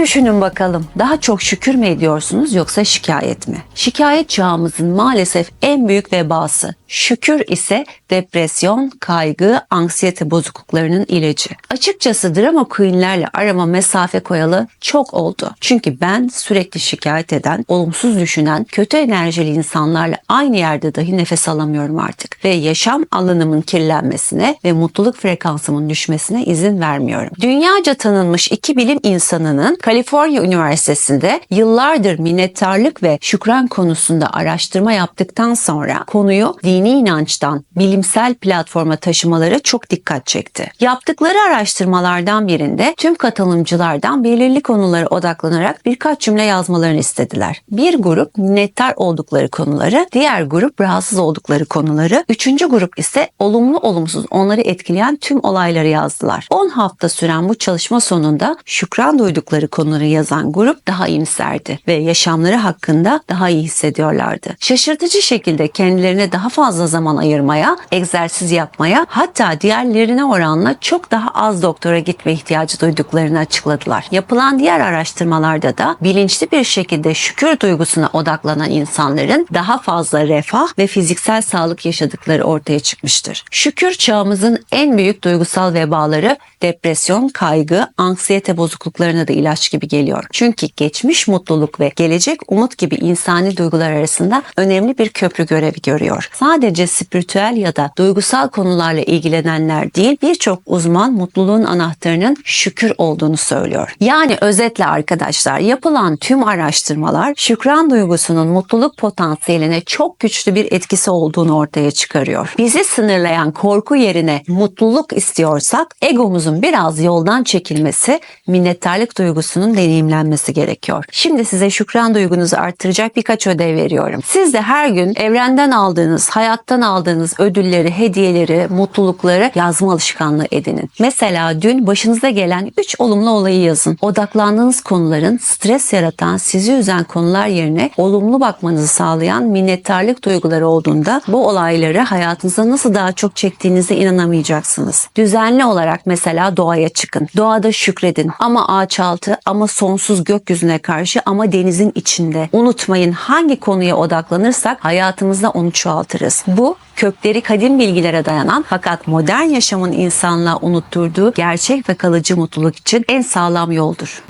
düşünün bakalım. Daha çok şükür mü ediyorsunuz yoksa şikayet mi? Şikayet çağımızın maalesef en büyük vebası. Şükür ise depresyon, kaygı, anksiyete bozukluklarının ilacı. Açıkçası drama queenlerle arama mesafe koyalı çok oldu. Çünkü ben sürekli şikayet eden, olumsuz düşünen, kötü enerjili insanlarla aynı yerde dahi nefes alamıyorum artık. Ve yaşam alanımın kirlenmesine ve mutluluk frekansımın düşmesine izin vermiyorum. Dünyaca tanınmış iki bilim insanının Kaliforniya Üniversitesi'nde yıllardır minnettarlık ve şükran konusunda araştırma yaptıktan sonra konuyu dini inançtan bilimsel platforma taşımaları çok dikkat çekti. Yaptıkları araştırmalardan birinde tüm katılımcılardan belirli konulara odaklanarak birkaç cümle yazmalarını istediler. Bir grup minnettar oldukları konuları, diğer grup rahatsız oldukları konuları, üçüncü grup ise olumlu olumsuz onları etkileyen tüm olayları yazdılar. 10 hafta süren bu çalışma sonunda şükran duydukları konuları yazan grup daha iyimserdi ve yaşamları hakkında daha iyi hissediyorlardı. Şaşırtıcı şekilde kendilerine daha fazla zaman ayırmaya, egzersiz yapmaya hatta diğerlerine oranla çok daha az doktora gitme ihtiyacı duyduklarını açıkladılar. Yapılan diğer araştırmalarda da bilinçli bir şekilde şükür duygusuna odaklanan insanların daha fazla refah ve fiziksel sağlık yaşadıkları ortaya çıkmıştır. Şükür çağımızın en büyük duygusal vebaları depresyon, kaygı, anksiyete bozukluklarına da ilaç gibi geliyor. Çünkü geçmiş mutluluk ve gelecek umut gibi insani duygular arasında önemli bir köprü görevi görüyor. Sadece spiritüel ya da duygusal konularla ilgilenenler değil birçok uzman mutluluğun anahtarının şükür olduğunu söylüyor. Yani özetle arkadaşlar yapılan tüm araştırmalar şükran duygusunun mutluluk potansiyeline çok güçlü bir etkisi olduğunu ortaya çıkarıyor. Bizi sınırlayan korku yerine mutluluk istiyorsak egomuzun biraz yoldan çekilmesi, minnettarlık duygusunun deneyimlenmesi gerekiyor. Şimdi size şükran duygunuzu arttıracak birkaç ödev veriyorum. Siz de her gün evrenden aldığınız, hayattan aldığınız ödülleri, hediyeleri, mutlulukları yazma alışkanlığı edinin. Mesela dün başınıza gelen 3 olumlu olayı yazın. Odaklandığınız konuların stres yaratan, sizi üzen konular yerine olumlu bakmanızı sağlayan minnettarlık duyguları olduğunda bu olayları hayatınıza nasıl daha çok çektiğinize inanamayacaksınız. Düzenli olarak mesela doğaya çıkın. Doğada şükredin. Ama ağaç altı, ama sonsuz gökyüzüne karşı, ama denizin içinde. Unutmayın hangi konuya odaklanırsak hayatımızda onu çoğaltırız. Bu kökleri kadim bilgilere dayanan fakat modern yaşamın insanlığa unutturduğu gerçek ve kalıcı mutluluk için en sağlam yoldur.